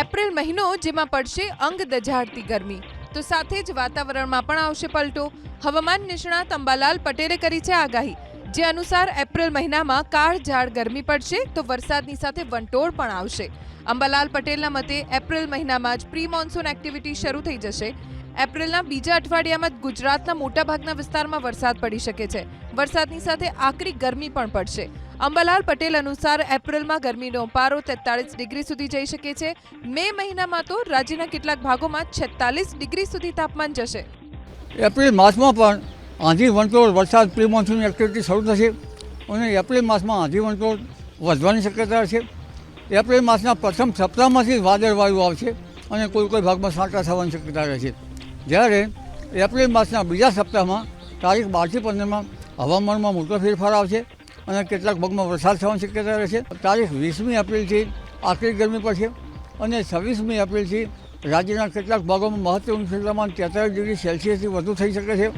April મહિનો જેમાં પડશે અંગ દઝાડતી ગરમી. તો સાથે જ વાતાવરણમાં પણ આવશે પલટો. હવામાન નિષ્ણાત અંબાલાલ પટેલે કરી છે આગાહી. જે અનુસાર એપ્રિલ મહિનામાં કાળઝાળ ગરમી પડશે તો વરસાદની સાથે વંટોળ પણ આવશે. અંબાલાલ પટેલના મતે એપ્રિલ મહિનામાં જ પ્રી મોન્સૂન એક્ટિવિટી શરૂ થઈ જશે. એપ્રિલના બીજા અઠવાડિયામાં ગુજરાતના મોટાભાગના વિસ્તારમાં વરસાદ પડી શકે છે. વરસાદની સાથે આકરી ગરમી પણ પડશે. અંબાલાલ પટેલ અનુસાર એપ્રિલમાં ગરમીનો પારો તેતાળીસ ડિગ્રી સુધી જઈ શકે છે. મે મહિનામાં તો રાજ્યના કેટલાક ભાગોમાં છેતાલીસ ડિગ્રી સુધી તાપમાન જશે. એપ્રિલ માસમાં પણ આંધી વંટોળ વરસાદ પ્રી મોન્સૂન એક્ટિવિટી શરૂ થશે અને એપ્રિલ માસમાં આંધી વંટોળ વધવાની શક્યતા છે એપ્રિલ માસના પ્રથમ સપ્તાહમાંથી વાદળવાયુ આવશે અને કોઈ કોઈ ભાગમાં સાંટા થવાની શક્યતા રહે છે જ્યારે એપ્રિલ માસના બીજા સપ્તાહમાં તારીખ બારથી પંદરમાં હવામાનમાં મોટો ફેરફાર આવશે. અને કેટલાક ભાગમાં વરસાદ થવાની શક્યતા રહેશે તારીખ વીસમી એપ્રિલથી આકરી ગરમી પડશે અને છવ્વીસમી એપ્રિલથી રાજ્યના કેટલાક ભાગોમાં મહત્તમ તાપમાન તેતાલીસ ડિગ્રી સેલ્સિયસથી વધુ થઈ શકે છે.